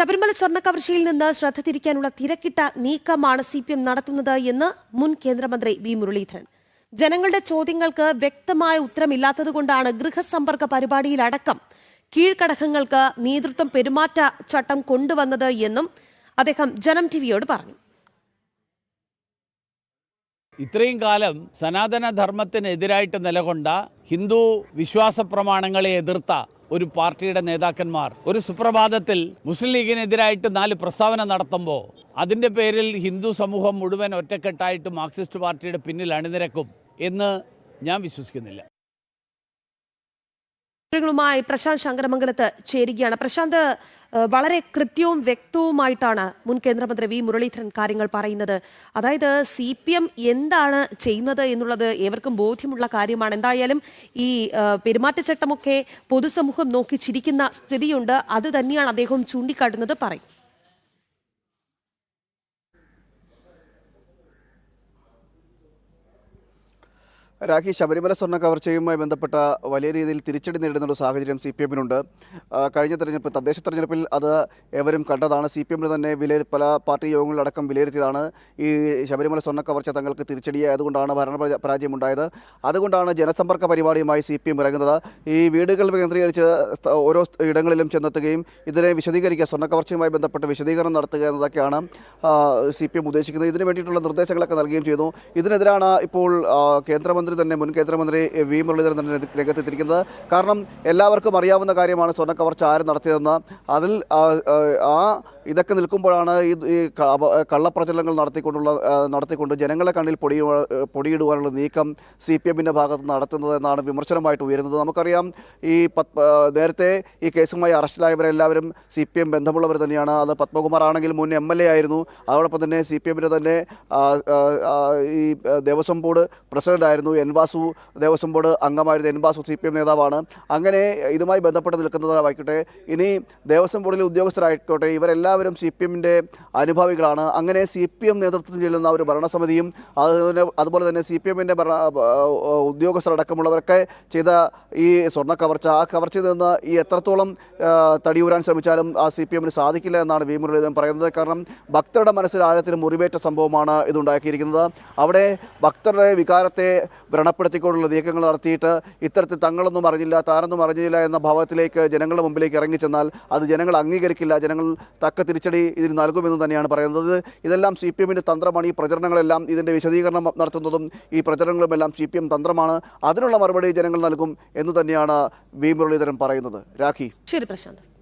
ശബരിമല സ്വർണക്കവർച്ചയിൽ നിന്ന് ശ്രദ്ധ തിരിക്കാനുള്ള തിരക്കിട്ട നീക്കമാണ് സി പി എം നടത്തുന്നത് എന്ന് മുൻ കേന്ദ്രമന്ത്രി വി മുരളീധരൻ. ജനങ്ങളുടെ ചോദ്യങ്ങൾക്ക് വ്യക്തമായ ഉത്തരമില്ലാത്തതുകൊണ്ടാണ് ഗൃഹസമ്പർക്ക പരിപാടിയിലടക്കം കീഴ്ഘടകങ്ങൾക്ക് നേതൃത്വം പെരുമാറ്റ ചട്ടം കൊണ്ടുവന്നത് എന്നും അദ്ദേഹം ജനം ടിവിയോട് പറഞ്ഞു. ഇത്രയും കാലം സനാതന ധർമ്മത്തിനെതിരായിട്ട് നിലകൊണ്ട ഹിന്ദു വിശ്വാസ പ്രമാണങ്ങളെ എതിർത്ത ഒരു പാർട്ടിയുടെ നേതാക്കന്മാർ ഒരു സുപ്രഭാതത്തിൽ മുസ്ലിം ലീഗിനെതിരായിട്ട് നാല് പ്രസ്താവന നടത്തുമ്പോൾ അതിന്റെ പേരിൽ ഹിന്ദു സമൂഹം മുഴുവൻ ഒറ്റക്കെട്ടായിട്ട് മാർക്സിസ്റ്റ് പാർട്ടിയുടെ പിന്നിൽ അണിനിരക്കും എന്ന് ഞാൻ വിശ്വസിക്കുന്നില്ല. വിവരങ്ങളുമായി പ്രശാന്ത് ശങ്കരമംഗലത്ത് ചേരുകയാണ്. പ്രശാന്ത് വളരെ കൃത്യവും വ്യക്തവുമായിട്ടാണ് മുൻ കേന്ദ്രമന്ത്രി വി. മുരളീധരൻ കാര്യങ്ങൾ പറയുന്നത്. അതായത് സി പി എം എന്താണ് ചെയ്യുന്നത് എന്നുള്ളത് ഏവർക്കും ബോധ്യമുള്ള കാര്യമാണ്. എന്തായാലും ഈ പെരുമാറ്റച്ചട്ടമൊക്കെ പൊതുസമൂഹം നോക്കി ചിരിക്കുന്ന സ്ഥിതിയുണ്ട്. അത് തന്നെയാണ് അദ്ദേഹം ചൂണ്ടിക്കാട്ടുന്നത്. പറയും. രാഖി ശബരിമല സ്വർണ കവർച്ചയുമായി ബന്ധപ്പെട്ട വലിയ രീതിയിൽ തിരിച്ചടി നേരിടുന്ന ഒരു സാഹചര്യം സി പി എമ്മിനുണ്ട്. കഴിഞ്ഞ തെരഞ്ഞെടുപ്പ് തദ്ദേശ തെരഞ്ഞെടുപ്പിൽ അത് ഏവരും കണ്ടതാണ്. സി പി എമ്മിന് തന്നെ വില പല പാർട്ടി യോഗങ്ങളിലടക്കം വിലയിരുത്തിയതാണ്. ഈ ശബരിമല സ്വർണ കവർച്ച തങ്ങൾക്ക് തിരിച്ചടിയായതുകൊണ്ടാണ് ഭരണ പരാജയം പരാജയമുണ്ടായത്. അതുകൊണ്ടാണ് ജനസമ്പർക്ക പരിപാടിയുമായി സി പി എം ഇറങ്ങുന്നത്. ഈ വീടുകൾ കേന്ദ്രീകരിച്ച് ഓരോ ഇടങ്ങളിലും ചെന്നെത്തുകയും ഇതിനെ വിശദീകരിക്കുക സ്വർണ കവർച്ചയുമായി ബന്ധപ്പെട്ട് വിശദീകരണം നടത്തുക എന്നതൊക്കെയാണ് സി പി എം ഉദ്ദേശിക്കുന്നത്. ഇതിനു വേണ്ടിയിട്ടുള്ള നിർദ്ദേശങ്ങളൊക്കെ നൽകുകയും ചെയ്തു. ഇതിനെതിരാണ് ഇപ്പോൾ ആ, കേന്ദ്രമന്ത്രി തന്നെ മുൻ കേന്ദ്രമന്ത്രി വി മുരളീധരൻ തന്നെ രംഗത്തെത്തിയിരിക്കുന്നത്. കാരണം എല്ലാവർക്കും അറിയാവുന്ന കാര്യമാണ് സ്വർണക്കവർച്ച ആര് നടത്തിയതെന്ന്. അതിൽ ആ, ഇതൊക്കെ നിൽക്കുമ്പോഴാണ് ഈ കള്ളപ്രചരണങ്ങൾ നടത്തിക്കൊണ്ടുള്ള നടത്തിക്കൊണ്ട് ജനങ്ങളെ കണ്ണിൽ പൊടി പൊടിയിടുവാനുള്ള നീക്കം സി പി എമ്മിന്റെ ഭാഗത്ത് നടത്തുന്നത് എന്നാണ് വിമർശനമായിട്ട് ഉയരുന്നത്. നമുക്കറിയാം ഈ നേരത്തെ ഈ കേസുമായി അറസ്റ്റിലായവരെല്ലാവരും സി പി എം ബന്ധമുള്ളവർ തന്നെയാണ്. അത് പത്മകുമാർ ആണെങ്കിൽ മുൻ എം എൽ എ ആയിരുന്നു. അതോടൊപ്പം തന്നെ സി പി എമ്മിന്റെ തന്നെ ഈ ദേവസ്വം ബോർഡ് പ്രസിഡന്റ് ആയിരുന്നു. എൻ വാസു ദേവസ്വം ബോർഡ് അംഗമായിരുന്നു. N Vasu C P M നേതാവാണ്. അങ്ങനെ ഇതുമായി ബന്ധപ്പെട്ട് നിൽക്കുന്നതായിക്കോട്ടെ ഇനി ദേവസ്വം ബോർഡിലെ ഉദ്യോഗസ്ഥരായിക്കോട്ടെ ഇവരെല്ലാവരും സി പി എമ്മിന്റെ അനുഭാവികളാണ്. അങ്ങനെ സി പി എം നേതൃത്വം ചെല്ലുന്ന ഒരു ഭരണസമിതിയും അതുപോലെ അതുപോലെ തന്നെ സി പി എമ്മിന്റെ ഭരണ ഉദ്യോഗസ്ഥരടക്കമുള്ളവരൊക്കെ ചെയ്ത ഈ സ്വർണ കവർച്ച ആ കവർച്ചയിൽ നിന്ന് ഈ എത്രത്തോളം തടിയൂരാൻ ശ്രമിച്ചാലും ആ സി പി എമ്മിന് സാധിക്കില്ല എന്നാണ് വി. മുരളീധരൻ പറയുന്നത്. കാരണം ഭക്തരുടെ മനസ്സിൽ ആഴത്തിൽ മുറിവേറ്റ സംഭവമാണ് ഇതുണ്ടാക്കിയിരിക്കുന്നത്. അവിടെ ഭക്തരുടെ വികാരത്തെ വ്രണപ്പെടുത്തിക്കൊണ്ടുള്ള നീക്കങ്ങൾ നടത്തിയിട്ട് ഇത്തരത്തിൽ തങ്ങളൊന്നും അറിഞ്ഞില്ല താനൊന്നും അറിഞ്ഞില്ല എന്ന ഭാവത്തിലേക്ക് ജനങ്ങളുടെ മുമ്പിലേക്ക് ഇറങ്ങിച്ചെന്നാൽ അത് ജനങ്ങൾ അംഗീകരിക്കില്ല ജനങ്ങൾ തക്ക തിരിച്ചടി ഇതിന് നൽകുമെന്ന് തന്നെയാണ് പറയുന്നത്. ഇതെല്ലാം സി പി എമ്മിന്റെ തന്ത്രമാണ്. ഈ പ്രചരണങ്ങളെല്ലാം ഇതിന്റെ വിശദീകരണം നടത്തുന്നതും ഈ പ്രചരണങ്ങളുമെല്ലാം സി പി എം തന്ത്രമാണ്. അതിനുള്ള മറുപടി ജനങ്ങൾ നൽകും എന്ന് തന്നെയാണ് വി മുരളീധരൻ പറയുന്നത്. രാഖി. ശരി പ്രശാന്ത്.